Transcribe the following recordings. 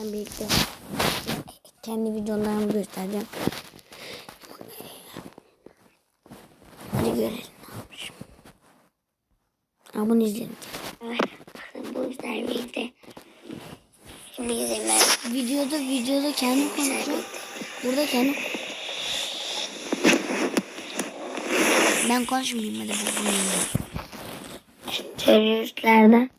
Ben birlikte kendi videolarımı göstereceğim. Hadi görelim ne yapmışım. Ha bunu izleyelim. Bu işler birlikte. Şimdi. Videoda videoda kendim konuşuyorum. Burada kendim. Ben konuşmayayım hadi bu bunu. Teröristlerden.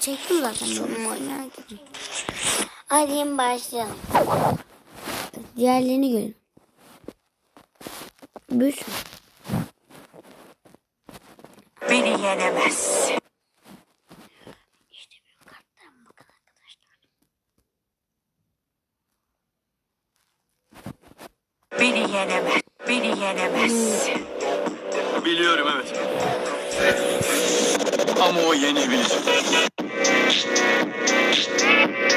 Çektim zaten. Sorun bunu. oynar gibi. Hadi başlayalım. Diğerlerini görün. Bir sürü. Beni yenemez. İşte benim kartlarım bakın arkadaşlar. Beni yenemez. Beni yenemez. Biliyorum evet. Ama o yenebilir. Thank you.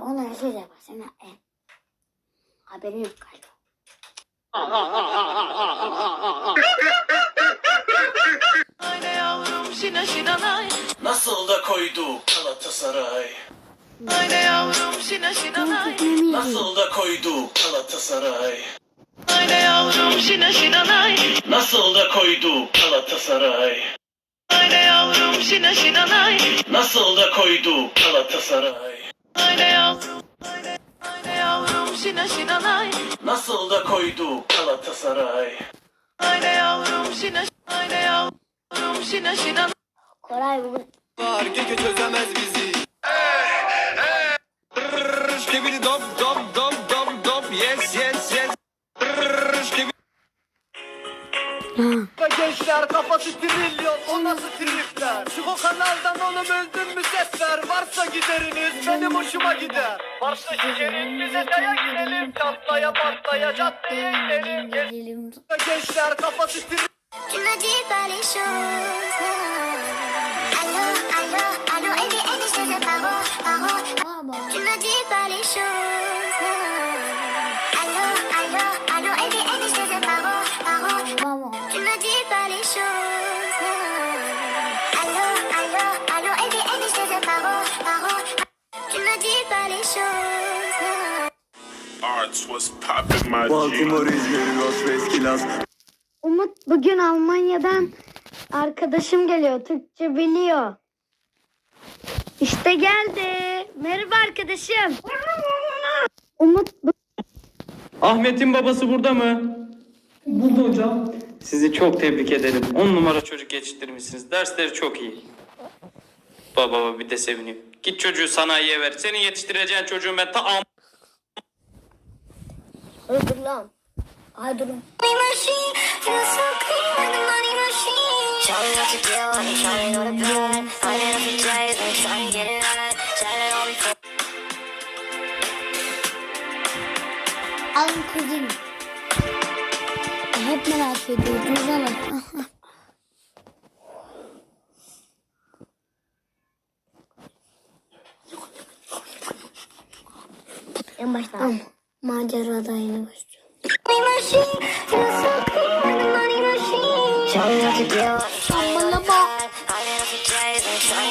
Semih abi ona her şey yapar. Semih abi. E, haberi yok galiba. Haydi yavrum şina şinanay. Nasıl da koydu Galatasaray. Haydi yavrum şina şinanay. Nasıl da koydu Galatasaray. Haydi yavrum şina şinanay. Nasıl da koydu Galatasaray. Haydi yavrum şina şinanay. Nasıl da koydu Galatasaray. Şina. Nasıl da koydu Galatasaray. Haydi yavrum şina haydi yavrum şina şinanay. Koray bugün var Gece çözemez bizi Rrrr, Şkibidi dop dop dop dop Gençler kafası trilyon o nasıl tripler? Şu o kanaldan oğlum öldün mü sefer Varsa gideriniz benim hoşuma gider. Varsa giderin bize kaya gidelim Çatlaya patlaya caddeye inelim Gezelim. Gençler kafası trilyon. Tu me dis pas les choses. Baltimore, İzmir, Los Veskilas Umut bugün Almanya'dan arkadaşım geliyor. Türkçe biliyor. İşte geldi. Merhaba arkadaşım. Umut bu- Ahmet'in babası burada mı? Burada hocam. Sizi çok tebrik ederim. 10 numara çocuk yetiştirmişsiniz. Dersleri çok iyi. Baba baba bir de seviniyor. Git çocuğu sanayiye ver. Senin yetiştireceğin çocuğun ben ta am- dur lan. Ay durun. Money machine, feel so clean like the money machine. Show me what you do, and show me what to put. Find it up your days and try to get it right. Tell it all before. Alın kuzum. Hep merak ediyordunuz alın. En baştan. Macerada yeni başlıyorum. Money machine, feel so clean like the money machine. Show me what you do. Bana bak. Find it up your days and try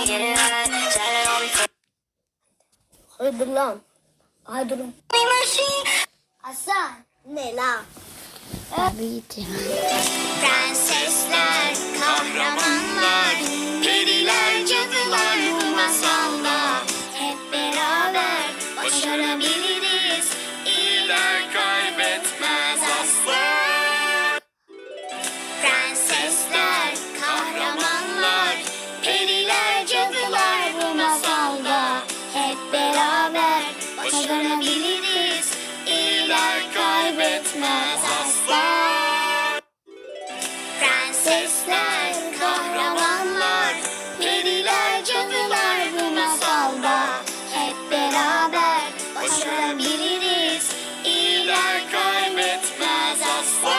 to get it right. Tell it all before. Ay dur lan. Money machine, Hasan. Ne lan? Abi gitti. Prensesler, sesler kahramanlar. Periler cadılar bu masalda. Hep beraber başarabiliriz. İyiler kaybetmez asla.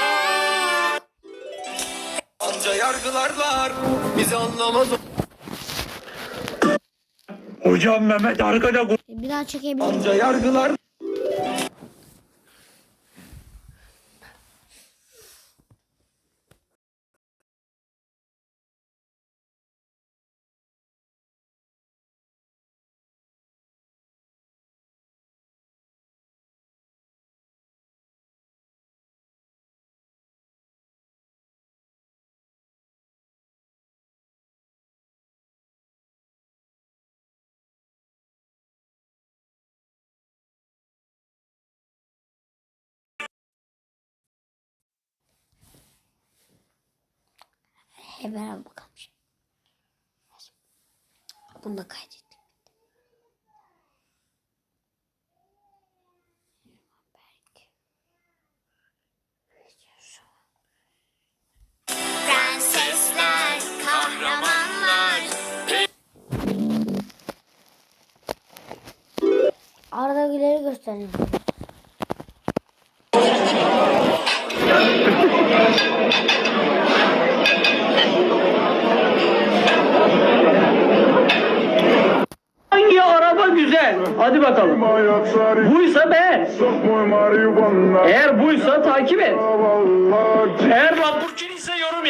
Anca yargılarlar bizi anlamaz Hocam Mehmet arkada Biraz çekebilir Anca yargılar Hep beraber bakalım. Bunu da kaydettim. Prensesler, kahramanlar. Arda Güler'i gösterelim.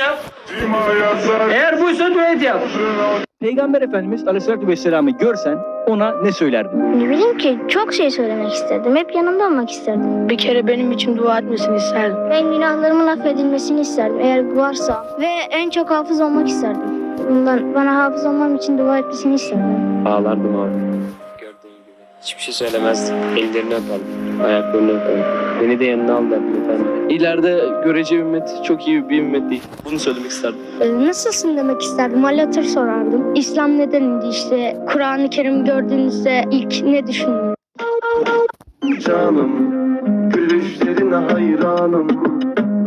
Yap. Eğer buysa düet yap. Peygamber Efendimiz Aleyhisselatü Vesselam'ı görsen ona ne söylerdin? Ne bileyim ki çok şey söylemek isterdim. Hep yanında olmak isterdim. Bir kere benim için dua etmesini isterdim. Ben günahlarımın affedilmesini isterdim eğer varsa. Ve en çok hafız olmak isterdim. Bundan bana hafız olmam için dua etmesini isterdim. Ağlardım abi. Gördüğün gibi. Hiçbir şey söylemezdim. Ellerini öperdim. Ayaklarını öperdim. Beni de yanına al derdim efendim. İleride göreceği ümmet çok iyi bir ümmet değil. Bunu söylemek isterdim. Ee, Nasılsın demek isterdim. Hal hatır sorardım. İslam neden indi işte. Kur'an-ı Kerim gördüğünüzde ilk ne düşündünüz? Canım Gülüşlerine hayranım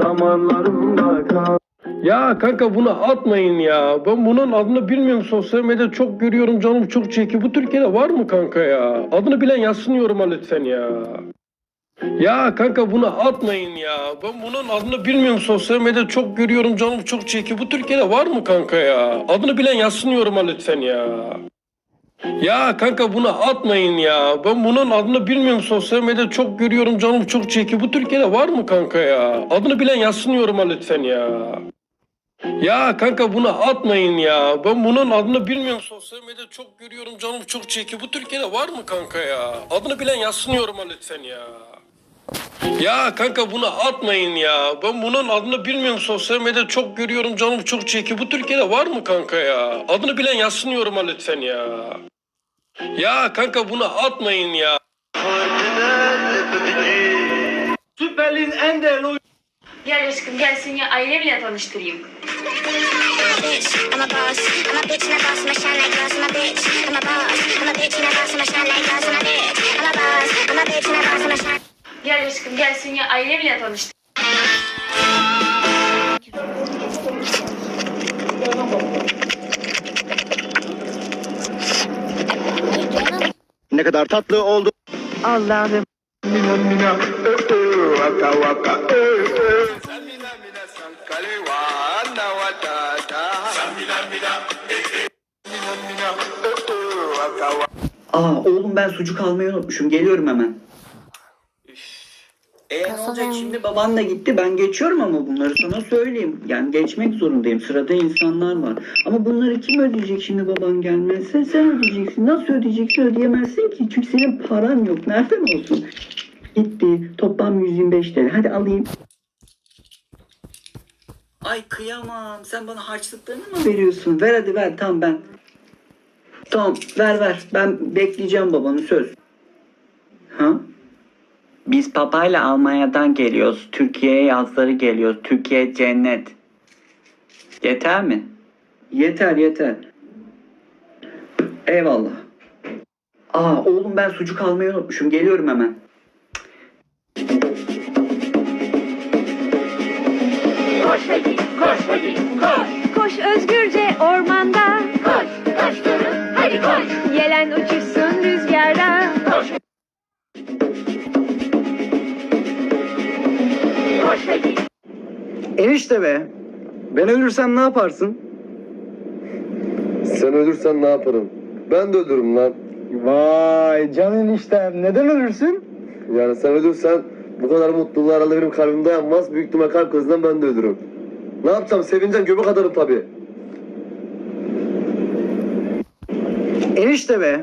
Damarlarımda kan Ya kanka bunu atmayın ya. Ben bunun adını bilmiyorum sosyal medyada çok görüyorum canım çok çekiyor. Bu Türkiye'de var mı kanka ya? Adını bilen yazsın yoruma lütfen ya. Ya kanka bunu atmayın ya. Ben bunun adını bilmiyorum sosyal medyada çok görüyorum canım çok çekiyor. Bu Türkiye'de var mı kanka ya? Adını bilen yazsın yoruma lütfen ya. Ya kanka bunu atmayın ya. Ben bunun adını bilmiyorum sosyal medyada çok görüyorum canım çok çekiyor. Bu Türkiye'de var mı kanka ya? Adını bilen yazsın yoruma lütfen ya. Ya kanka bunu atmayın ya. Ben bunun adını bilmiyorum sosyal medyada çok görüyorum canım çok çekiyor. Bu Türkiye'de var mı kanka ya? Adını bilen yazsın yoruma lütfen ya. Ya kanka bunu atmayın ya. Ben bunun adını bilmiyorum sosyal medyada çok görüyorum canım çok çekiyor. Bu Türkiye'de var mı kanka ya? Adını bilen yazsın yoruma lütfen ya. Ya kanka bunu atmayın ya. Süper Lig'in en değerli oyuncusu Gel aşkım gel seni ailemle tanıştırayım. I'm a Gel aşkım gel seni ailemle tanıştırayım. Ne kadar tatlı oldu Allah'ım. Mina mina Waka waka Samina mina sankale wa anna wa ta Samina mina Mina mina ö Waka waka Aa oğlum ben sucuk almayı unutmuşum. Geliyorum hemen. E ne olacak şimdi baban da gitti. Ben geçiyorum ama bunları sana söyleyeyim. Yani geçmek zorundayım. Sırada insanlar var. Ama bunları kim ödeyecek şimdi baban gelmezse? Sen ödeyeceksin. Nasıl ödeyeceksin? Ödeyemezsin ki. Çünkü senin paran yok. Nereden olsun? Gitti. Toplam 125 TL. Hadi alayım. Ay kıyamam. Sen bana harçlıklarını mı veriyorsun? Ver hadi ver. Tamam ben. Tamam ver ver. Ben bekleyeceğim babanı söz. Ha? Biz papayla Almanya'dan geliyoruz. Türkiye'ye yazları geliyoruz. Türkiye cennet. Yeter mi? Yeter yeter. Eyvallah. Aa oğlum ben sucuk almayı unutmuşum. Geliyorum hemen. Koş özgürce ormanda. Koş koş durun hadi koş. Yelen uçuşsun Enişte be. Ben ölürsem ne yaparsın? Sen ölürsen ne yaparım? Ben de ölürüm lan. Vay canın iştem. Neden ölürsün? Yani sen ölürsen bu kadar mutluluğu herhalde benim kalbim dayanmaz. Büyük ihtimal kalp krizinden ben de ölürüm. Ne yapacağım? Sevineceğim. Göbek atarım tabii. Enişte be.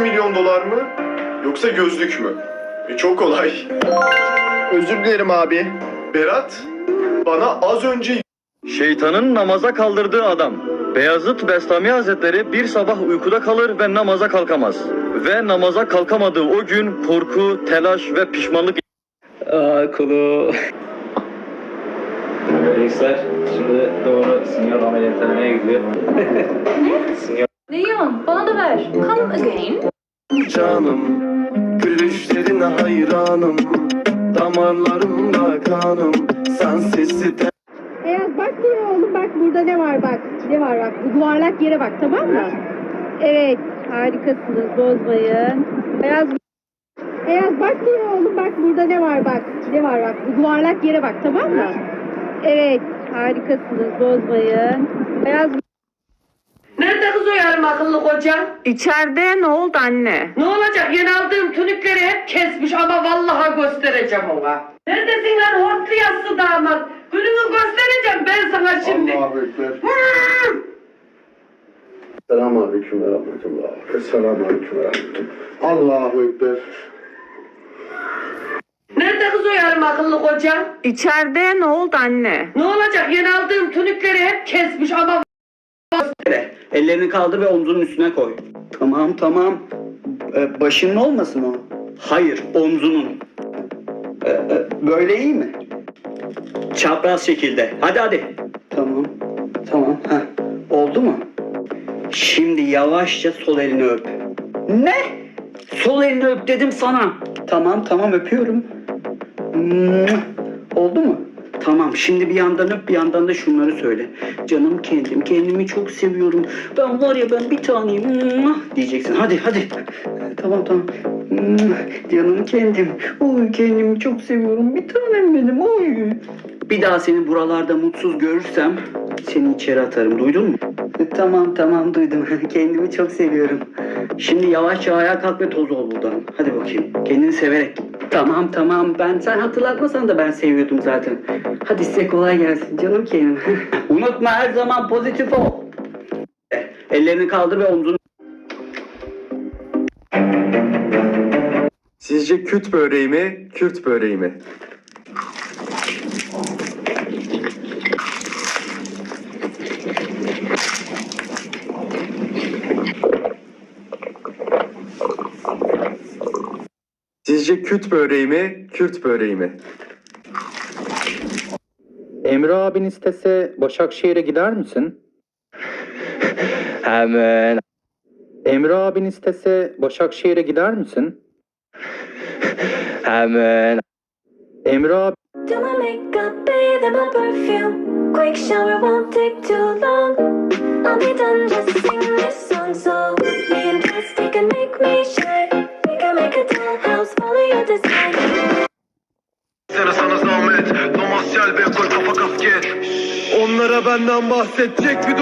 Milyon dolar mı? Yoksa gözlük mü? E, çok kolay. Özür dilerim abi. Berat, bana az önce... Şeytanın namaza kaldırdığı adam. Beyazıt Bestami Hazretleri bir sabah uykuda kalır ve namaza kalkamaz. Ve namaza kalkamadığı o gün korku, telaş ve pişmanlık Aa kulu. Reisler şimdi doğru sinyor ameliyathaneye gidiyor. sinyor. Leon bana da ver. Come again. Canım, gülüşlerine hayranım. Damarlarımda kanım, sensiz Beyaz bak diyor oğlum bak burada ne var bak. Ne var bak bu yuvarlak yere bak tamam mı? Evet harikasınız bozmayın. Beyaz Beyaz bak diyor oğlum bak burada ne var bak. Ne var bak bu yuvarlak yere bak tamam mı? Evet harikasınız bozmayın. Beyaz Nerede kız o yarım akıllı koca? İçeride ne oldu anne? Ne olacak yeni aldığım tünükleri hep kesmiş ama vallahi göstereceğim ona. Neredesin lan hortlu yassı damat? Gününü göstereceğim ben sana şimdi. Allahu Ekber. Selamun Aleyküm ve Rahmetullah. Selamun Aleyküm ve Rahmetullah. Allahu Ekber. Nerede kız o yarım akıllı koca? İçeride ne oldu anne? Ne olacak yeni aldığım tünükleri hep kesmiş ama Ellerini kaldır ve omzunun üstüne koy. Tamam tamam. Ee, başının olmasın o. Hayır omzunun. Ee, e, böyle iyi mi? Çapraz şekilde. Hadi hadi. Tamam. Tamam. Heh. Oldu mu? Şimdi yavaşça sol elini öp. Ne? Sol elini öp dedim sana. Tamam tamam öpüyorum. Oldu mu? Tamam şimdi bir yandan öp bir yandan da şunları söyle. Canım kendim kendimi çok seviyorum. Ben var ya ben bir taneyim diyeceksin. Hadi hadi. Tamam tamam. Canım kendim. Oy kendimi çok seviyorum. Bir tanem benim. Oy. Bir daha seni buralarda mutsuz görürsem seni içeri atarım. Duydun mu? Tamam tamam duydum. Kendimi çok seviyorum. Şimdi yavaşça ayağa kalk ve toz ol buradan. Hadi bakayım. Kendini severek. Tamam tamam ben sen hatırlatmasan da ben seviyordum zaten. Hadi size kolay gelsin canım kendim. Unutma her zaman pozitif ol. Ellerini kaldır ve omzunu Sizce küt böreği mi, Kürt böreği mi? Sizce küt böreği mi, Kürt böreği mi? Emre abin istese Başakşehir'e gider misin? Hemen. Emre abin istese Başakşehir'e gider misin? Hemen. Emre abi Do my makeup, bathe in my perfume. Quick shower won't take too long. I'll be done just sing this song. So me and plastic can make me shine. Design. Sana zahmet, Namasyal ve koy kafa kasket. Onlara benden bahsedecek bir